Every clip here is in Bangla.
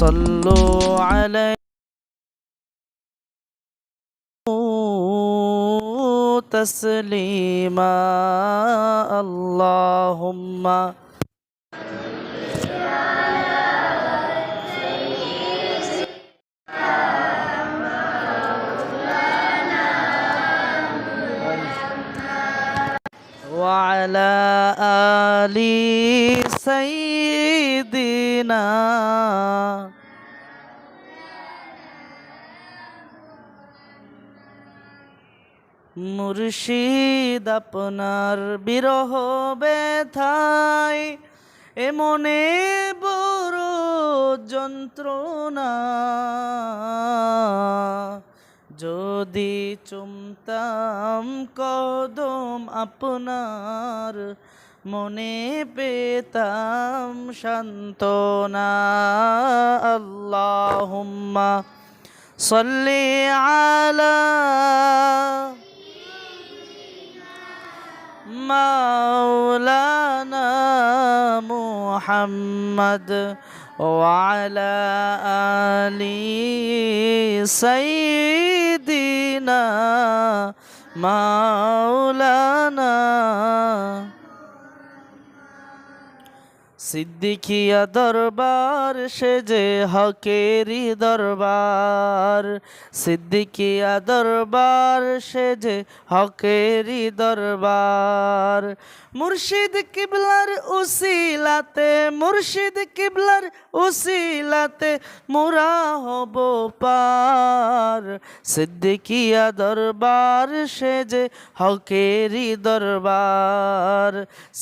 صلوا عليه. تسليما. اللهم وعلى آل না। মুর্শিদ আপনার বিরহ ব্যথায় এমনে বড় যন্ত্রণা। যদি চুমতাম কদম আপনার মনে পেতাম সান্ত্বনা আল্লাহুম্মা সাল্লি আলা مولانا محمد وعلى آل سيدنا مولانا সিদ্দিকিয়া দরবার, সে যে হকেরি দরবার। সিদ্দিকিয়া দরবার, সে যে হকেরি দরবার। মুর্শিদ কিবলার উসিলাতে, মুর্শিদ কিবলার উসিলাতে মুরা হব পার। সিদ্দিকিয়া দরবার, সে যে হকেরি দরবার।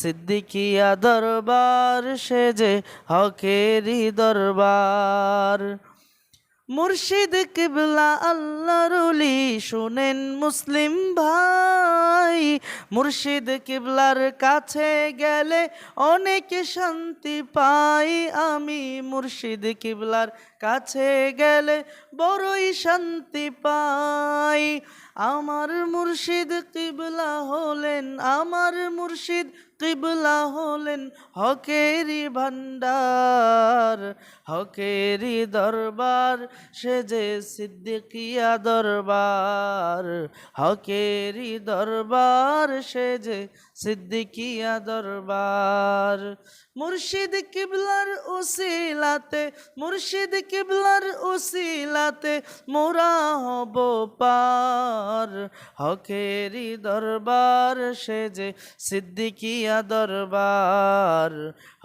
সিদ্দিকিয়া দরবার সে যে হকেরি দরবার। মুর্শিদ কিবলা আল্লাহ রুলি শুনেন মুসলিম ভাই। মুর্শিদ কিবলার কাছে গেলে অনেক শান্তি পাই। আমি মুর্শিদ কিবলার কাছে গেলে বড়ই শান্তি পাই। আমার মুর্শিদ কিবলা হলেন আমার মুর্শিদ কিবলা হলেন হকেরি ভান্ডার হকেরি দরবার, সে যে সিদ্দিকিয়া দরবার, হকেরি দরবার, সে যে সিদ্দিকিয়া দরবার। মুর্শিদ কিবলার উসিলাতে, মুর্শিদ কিবলার উসিলাতে মোরা হব পার। হকেরি দরবার, সে যে সিদ্দিকিয়া দরবার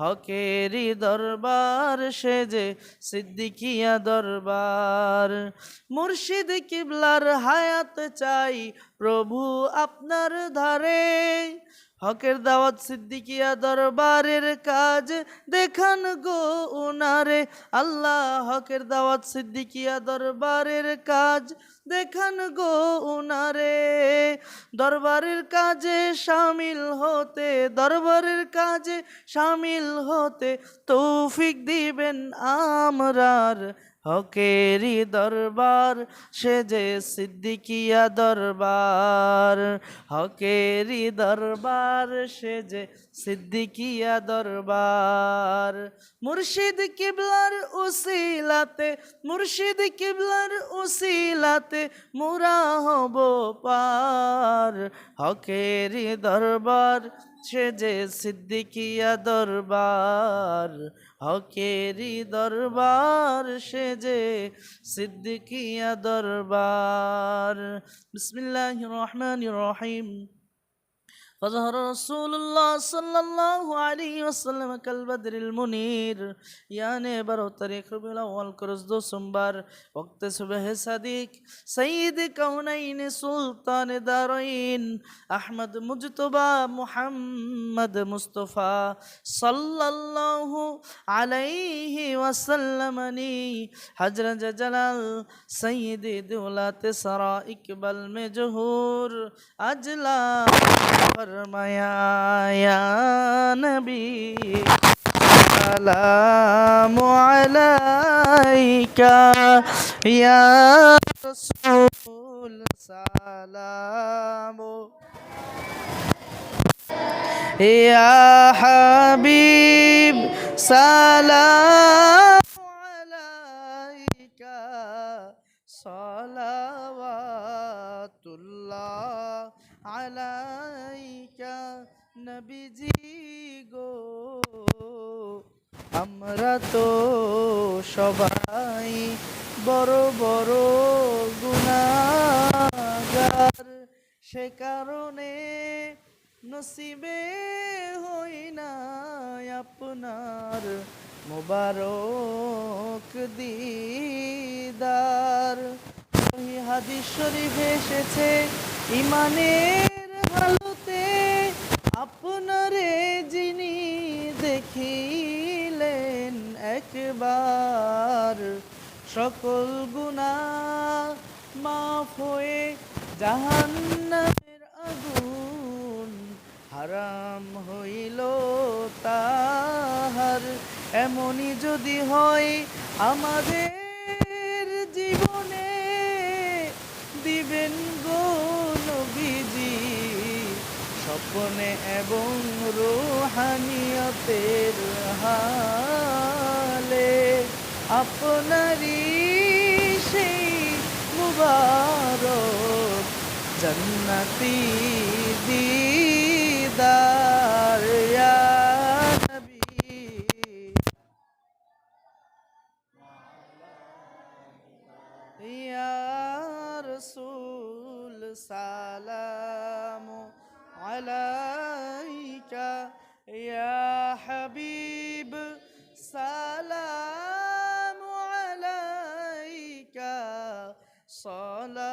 হকেরি দরবার সেজে সিদ্দিকিয়া দরবার। মুর্শিদ কিবলার হায়াত চাই প্রভু আপনার ধারে। হকের দাওয়াত সিদ্দিকিয়া দরবারের কাজ। দেখান গো উনারে, আল্লাহ হকের দাওয়াত সিদ্দিকিয়া দরবারের কাজ। দেখান গো উনারে, দরবারের কাজে সামিল হতে, দরবারের কাজে সামিল হতে তৌফিক দিবেন আমরার হকেরি দরবার, সে যে সিদ্দিকিয়া দরবার। হকেরি দরবার, সে যে সিদ্দিকিয়া দরবার। মুর্শিদ কিবলার উসিলাতে, মুর্শিদ কিবলার উসিলাতে মুরা হব পার। হকেরি দরবার, সে যে সিদ্দিকিয়া দরবার। হকেরি দরবার সে যে সিদ্দিকিয়া দরবার। বিসমিল্লাহ রহমান রহিম। فظهر رسول الله صلى الله عليه وسلم كالبدر المنير يعني برو طريق ربيع الأول كرز دو سنبار وقت صبح صديق سيد كونين سلطان دارين أحمد مجتبى محمد مصطفى صلى الله عليه وسلم حجر جلال سيد دولات سرا اقبل مجهور اجلا فر فرمایا يا نبي. سلام عليك يا رسول. سلام يا حبيب. سلام عليك. سلام নবীজি গো, আমরা তো সবাই বড় বড় গুনাগার সে কারণে নসিবে হই না আপনার মোবারক দিদার। হাদিস শরীফে এসেছে, ইমানের একবার সকল গুণা মাফ হয়ে জাহান্নামের আগুন হারাম হইল তাহার। এমনই যদি হয় আমাদের জীবনে দিবেন গো নবীজি, স্বপ্নে এবং রোহানিয়তের হালে। আপনারই সেই মুবারক জন্নতি দিদার রসুল সালাম আলাইকা ইয়া হাবিব সা সালাওয়াতুল্লাহ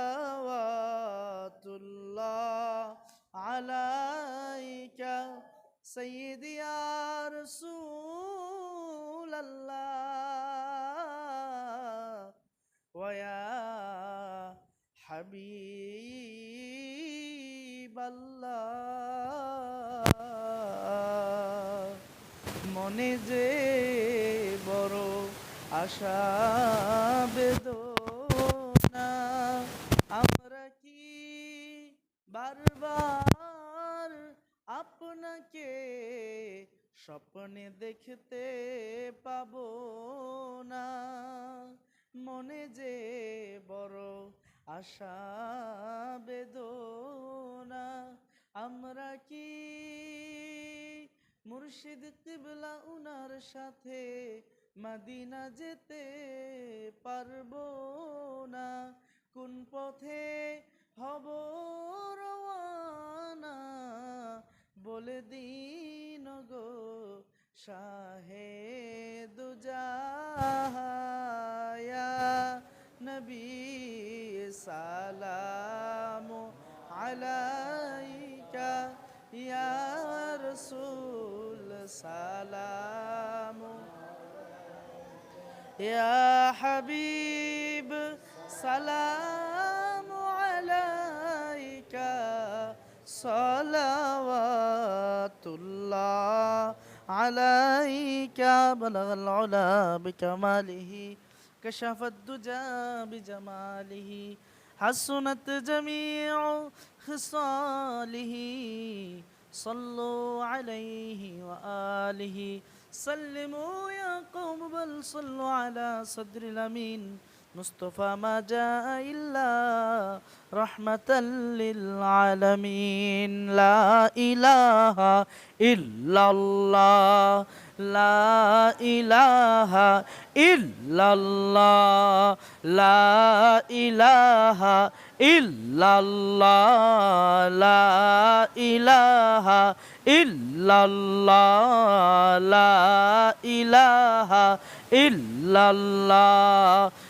আলাইকা সাইয়্যিদিয়া রাসূলাল্লাহ ওয়া ইয়া হাবিবাল্লাহ মনে যে বড় আশা বেদনা বারবার আপনাকে স্বপ্নে দেখতে পাব না। মনে যে বড় আশা, বেদনা, আমরা কি মুর্শিদ কিবলা উনার সাথে মাদিনা যেতে পারব না? কোন পথে হব রওয়ানা বলে দিন গো শাহে দুজা নবী সালাম আলাইকা ইয়া রসুল সালাম ইয়া হাবিব সালাম صلوات الله عليك بلغ العلا بكماله كشف الدجى بجماله حسنت جميع خصاله صلوا عليه وآله سلموا يا قوم بل صلوا على صدر الأمين. مصطفى ما جاء إلا رحمة للعالمين. لا إله إلا الله. لا إله إلا الله. لا إله إلا الله. لا إله إلا الله. لا إله إلا الله.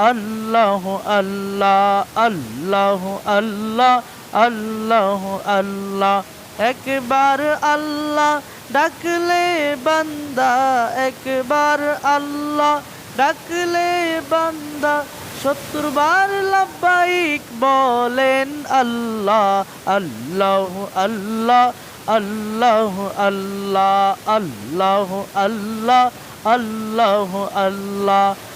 আল্লাহ আল্লাহ আল্লাহ আল্লাহ আল্লাহ আল্লাহ একবার আল্লাহ ডাকলে বান্দা একবার আল্লাহ ডাকলে বান্দা শত্রুবার লাভবাহিক বলেন আল্লাহ আল্লাহ আল্লাহ আল্লাহ আল্লাহ আল্লাহ আল্লাহ আল্লাহ আল্লাহ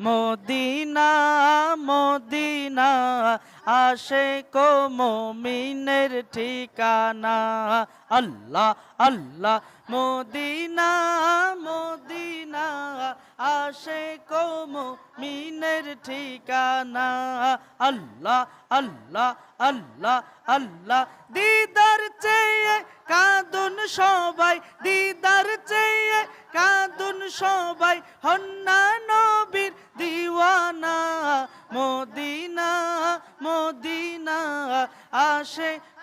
মদিনা মদিনা আশে কো মমিনের ঠিকানা। আল্লাহ আল্লাহ, মদিনা মদিনা আশে কো মমিনের ঠিকানা। আল্লাহ আল্লাহ আল্লাহ আল্লাহ, দিদার চেয়ে কাঁদুন সবাই, দিদার চেয়ে কাঁদুন সবাই, হন্না দিওয়ানা মদিনা মদিনা আসে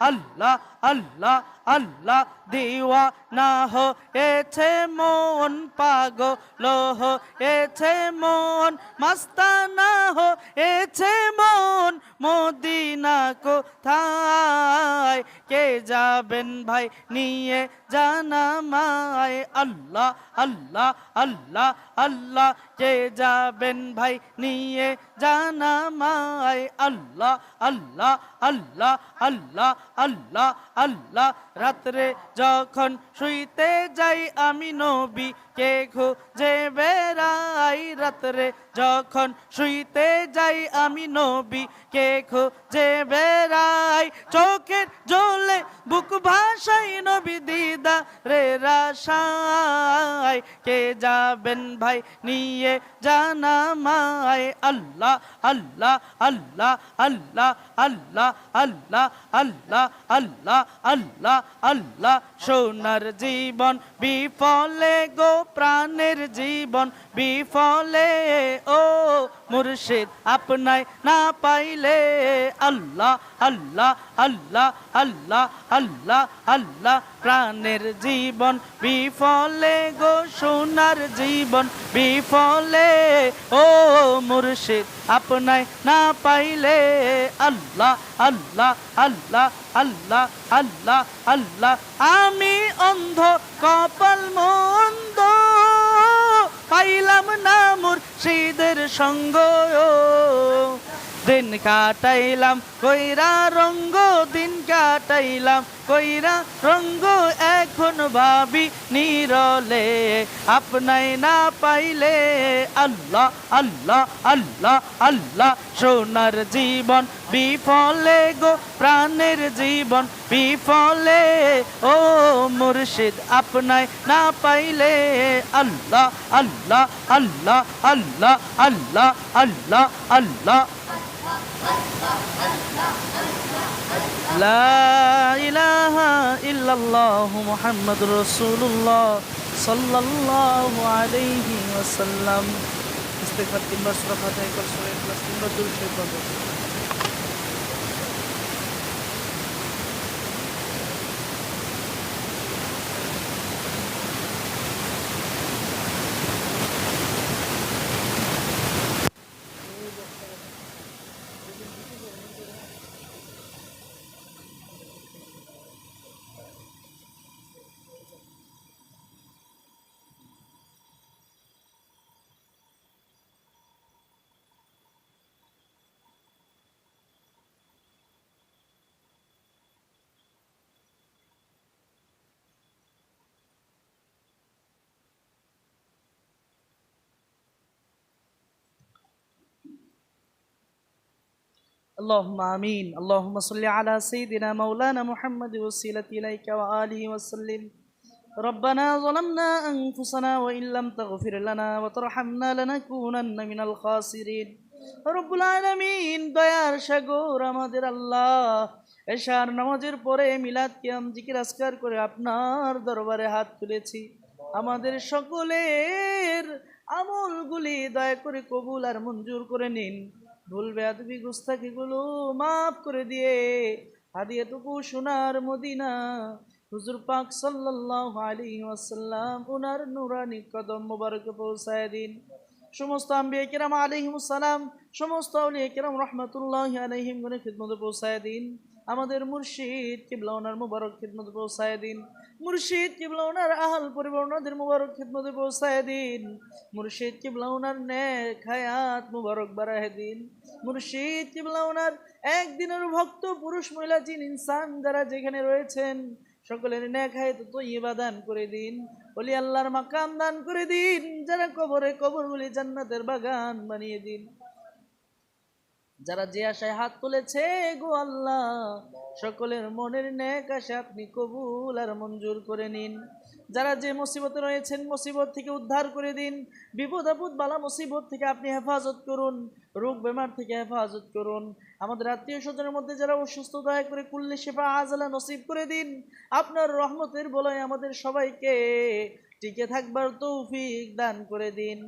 আল্লাহ আল্লাহ আল্লাহ দিওয়া না হো এছে মন পাগল এছে মন মস্তানা এছে মন মদিনা কোথায়? কে যাবেন ভাই নিয়ে জানা মায় আল্লাহ আল্লাহ আল্লাহ আল্লাহ কে যাবেন ভাই নিয়ে জানা মায়। আল্লাহ আল্লাহ আল্লাহ আল্লাহ আল্লাহ আল্লাহ। রাত্রে যখন শুইতে যাই আমি নবী, কে খুঁজে বেড়াই? রাত্রে যখন শুইতে যাই আমি নবী, কে খুঁজে বেড়াই? চোখের জলে বুক ভাষাই নবী দিদা রে রাশাই কে যাবেন ভাই নিয়ে জানা মায় আল্লাহ আল্লাহ আল্লাহ আল্লাহ আল্লাহ আল্লাহ আল্লাহ আল্লাহ আল্লাহ আল্লাহ সোনার জীবন বিফলে গো প্রাণের জীবন বিফলে ও মুর্শিদ আপনায় না পাইলে আল্লাহ আল্লাহ আল্লাহ আল্লাহ আল্লাহ আল্লাহ প্রাণের জীবন বিফলে গো সোনার জীবন বিফলে ও মুর্শিদ আপনায় না পাইলে আল্লাহ আল্লাহ আল্লাহ আল্লাহ আল্লাহ আল্লাহ, আমি অন্ধ, কপাল মন্দ পাইলাম না মুর্শিদের সঙ্গ। দিন কাটাইলাম, কইরা রঙ্গ দিন কাটাইলাম, কইরা রঙ্গ এখন ভাবি নিরলে, আপনাই না পাইলে আল্লাহ আল্লাহ আল্লাহ আল্লাহ, সোনার জীবন বিফলে গো, প্রাণের জীবন বিফলে, ও মুর্শিদ, আপনাই না পাইলে আল্লাহ আল্লাহ আল্লাহ আল্লাহ আল্লাহ আল্লাহ আল্লাহ لا মোহাম্মদ রসুল্লাহ সাল্লাহ আলহি আসাল্লাম ইস্তেকবার তিনবার সুরা ফাতে একবার সুরা তিনবার দুরুদ শরীফ اللهم آمين اللهم صل على سيدنا مولانا محمد وسيلة إليك وآله وسلم ربنا ظلمنا أنفسنا وإن لم تغفر لنا وترحمنا لنكونن من الخاسرين رب العالمين দয়ার সাগর আমাদের আল্লাহ এশার নামাজের পরে মিলাদ কিয়াম জিকির আসকার করে আপনার দরবারে হাত তুলেছি আমাদের সকলের আমলগুলি দয়া করে কবুল আর মঞ্জুর করে নিন ভুল বেয়াদবি, গুস্তাখিগুলো মাফ করে দিয়ে হাদিয়াটুকু সোনার মদিনা। হুজুর পাক সাল্লাল্লাহু আলাইহি ওয়াসাল্লাম ওনার নুরানি কদম মোবারকে পৌঁছায় দিন। সমস্ত আম্বিয়া কিরাম আলাইহিমুস সালাম, সমস্ত আউলিয়া কিরাম রহমাতুল্লাহি আলাইহিম গণের খিদমতে পৌঁছায় দিন। আমাদের মুর্শিদ কিবলা ওনার মুবারক খিদমতে পৌঁছায় দিন। মুর্শিদ কিবলা ওনার আহাল পরিবার মুবারক খিদমতে পৌঁছায় দিন। মুর্শিদ কিবলা ওনার নেক হায়াত মুবারক বাড়ায় দিন। মুর্শিদ কিবলা ওনার একদিনের ভক্ত, পুরুষ, মহিলা, জিন, ইনসান যারা যেখানে রয়েছেন, সকলের নেক হায়াত তৈবা দান করে দিন। বলি আল্লাহর মাকাম দান করে দিন। যারা কবরে কবরগুলি জান্নাতের বাগান বানিয়ে দিন। যারা যে আশায় হাত তুলেছে গো আল্লাহ, সকলের মনের নেক আশা আপনি কবুল আর মঞ্জুর করে নিন। যারা যে মুসিবতে রয়েছেন, মুসিবত থেকে উদ্ধার করে দিন। বিপদ আপদ বালা মুসিবত থেকে আপনি হেফাজত করুন। রোগ বেমার থেকে হেফাজত করুন। আমাদের আত্মীয় স্বজনের মধ্যে যারা অসুস্থ, দয়া করে কুল্লি শেফা আজালা নসিব করে দিন। আপনার রহমতের বলয় আমাদের সবাইকে টিকে থাকবার তৌফিক দান করে দিন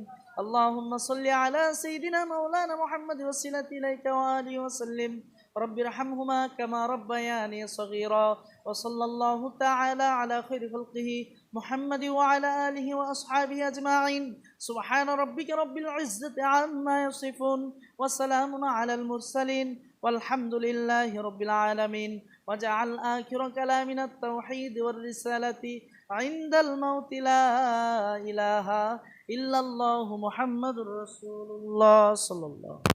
اللهم صل على سيدنا مولانا محمد وسيلة إليك وآله وسلم رب ارحمهما كما ربياني صغيرا وصلى الله تعالى على خير خلقه محمد وعلى آله وأصحابه أجمعين سبحان ربك رب العزة عما يصفون وسلام على المرسلين والحمد لله رب العالمين وجعل آخر كلامنا التوحيد والرسالة আইন্দাল মাউতিলা ইলাহা ইল্লাল্লাহু মুহাম্মাদুর রাসূলুল্লাহ সাল্লাল্লাহু